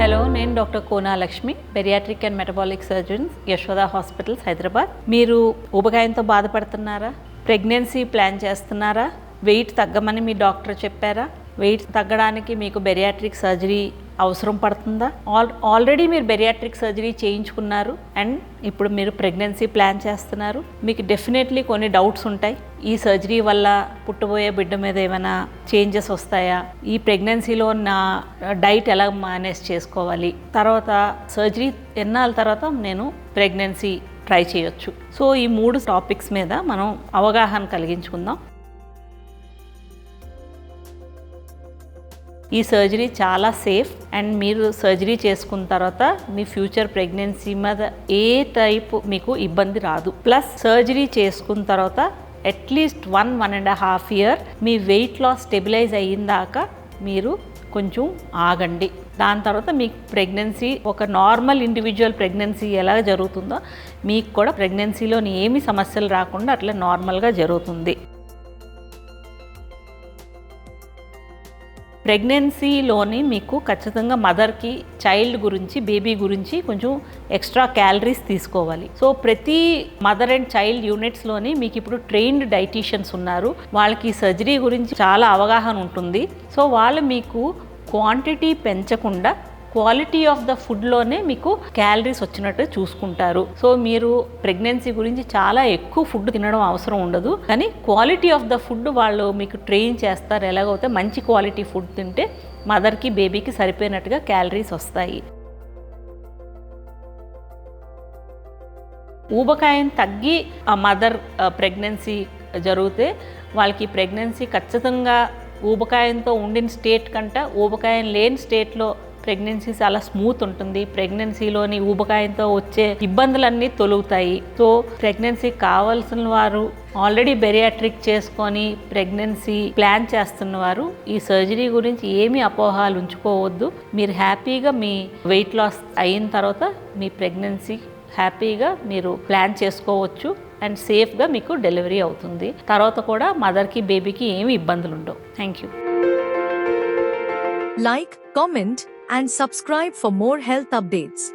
Hello నేను doctor Kona Lakshmi bariatric and metabolic surgeons Yashoda hospitals Hyderabad. మీరు ఊబకాయంతో బాధపడుతున్నారా? ప్రెగ్నెన్సీ ప్లాన్ చేస్తున్నారా? వెయిట్ తగ్గమని మీ డాక్టర్ చెప్పారా? వెయిట్ తగ్గడానికి మీకు బెరియాట్రిక్ సర్జరీ అవసరం పడుతుందా? ఆల్ ఆల్రెడీ మీరు బెరియాట్రిక్ సర్జరీ చేయించుకున్నారు అండ్ ఇప్పుడు మీరు ప్రెగ్నెన్సీ ప్లాన్ చేస్తున్నారు. మీకు డెఫినెట్లీ కొన్ని డౌట్స్ ఉంటాయి. ఈ సర్జరీ వల్ల పుట్టబోయే బిడ్డ మీద ఏమైనా చేంజెస్ వస్తాయా? ఈ ప్రెగ్నెన్సీలో నా డైట్ ఎలా మేనేజ్ చేసుకోవాలి? తర్వాత సర్జరీ ఎన్నాళ్ళ తర్వాత నేను ప్రెగ్నెన్సీ ట్రై చేయొచ్చు. సో ఈ మూడు టాపిక్స్ మీద మనం అవగాహన కలిగించుకుందాం. ఈ సర్జరీ చాలా సేఫ్ అండ్ మీరు సర్జరీ చేసుకున్న తర్వాత మీ ఫ్యూచర్ ప్రెగ్నెన్సీ మీద ఏ టైప్ మీకు ఇబ్బంది రాదు. ప్లస్ సర్జరీ చేసుకున్న తర్వాత at least one one and half year me weight loss stabilise అయ్యిందాక మీరు కొంచెం ఆగండి. దాని తర్వాత మీకు ప్రెగ్నెన్సీ ఒక నార్మల్ ఇండివిజువల్ ప్రెగ్నెన్సీ ఎలా జరుగుతుందో మీకు కూడా ప్రెగ్నెన్సీలోని ఏమి సమస్యలు రాకుండా అట్లా నార్మల్గా జరుగుతుంది. ప్రెగ్నెన్సీలోని మీకు ఖచ్చితంగా మదర్కి చైల్డ్ గురించి బేబీ గురించి కొంచెం ఎక్స్ట్రా క్యాలరీస్ తీసుకోవాలి. సో ప్రతి మదర్ అండ్ చైల్డ్ యూనిట్స్లోని మీకు ఇప్పుడు ట్రైన్డ్ డైటీషియన్స్ ఉన్నారు. వాళ్ళకి సర్జరీ గురించి చాలా అవగాహన ఉంటుంది. సో వాళ్ళు మీకు క్వాంటిటీ పెంచకుండా క్వాలిటీ ఆఫ్ ద ఫుడ్లోనే మీకు క్యాలరీస్ వచ్చినట్టు చూసుకుంటారు. సో మీరు ప్రెగ్నెన్సీ గురించి చాలా ఎక్కువ ఫుడ్ తినడం అవసరం ఉండదు. కానీ క్వాలిటీ ఆఫ్ ద ఫుడ్ వాళ్ళు మీకు ట్రైన్ చేస్తారు. ఎలాగైతే మంచి క్వాలిటీ ఫుడ్ తింటే మదర్కి బేబీకి సరిపోయినట్టుగా క్యాలరీస్ వస్తాయి. ఊబకాయం తగ్గి ఆ మదర్ ప్రెగ్నెన్సీ జరిగితే వాళ్ళకి ప్రెగ్నెన్సీ ఖచ్చితంగా ఊబకాయంతో ఉండిన స్టేట్ కంట ఊబకాయం లేని స్టేట్లో ప్రెగ్నెన్సీ చాలా స్మూత్ ఉంటుంది. ప్రెగ్నెన్సీలోని ఊబకాయంతో వచ్చే ఇబ్బందులన్నీ తొలుగుతాయి. సో ప్రెగ్నెన్సీ కావాల్సిన వారు ఆల్రెడీ బెరియాట్రిక్ చేసుకొని ప్రెగ్నెన్సీ ప్లాన్ చేస్తున్న వారు ఈ సర్జరీ గురించి ఏమీ అపోహాలు ఉంచుకోవద్దు. మీరు హ్యాపీగా మీ వెయిట్ లాస్ అయిన తర్వాత మీ ప్రెగ్నెన్సీ హ్యాపీగా మీరు ప్లాన్ చేసుకోవచ్చు అండ్ సేఫ్గా మీకు డెలివరీ అవుతుంది. తర్వాత కూడా మదర్కి బేబీకి ఏమి ఇబ్బందులు ఉండవు thank you like comment and subscribe for more health updates.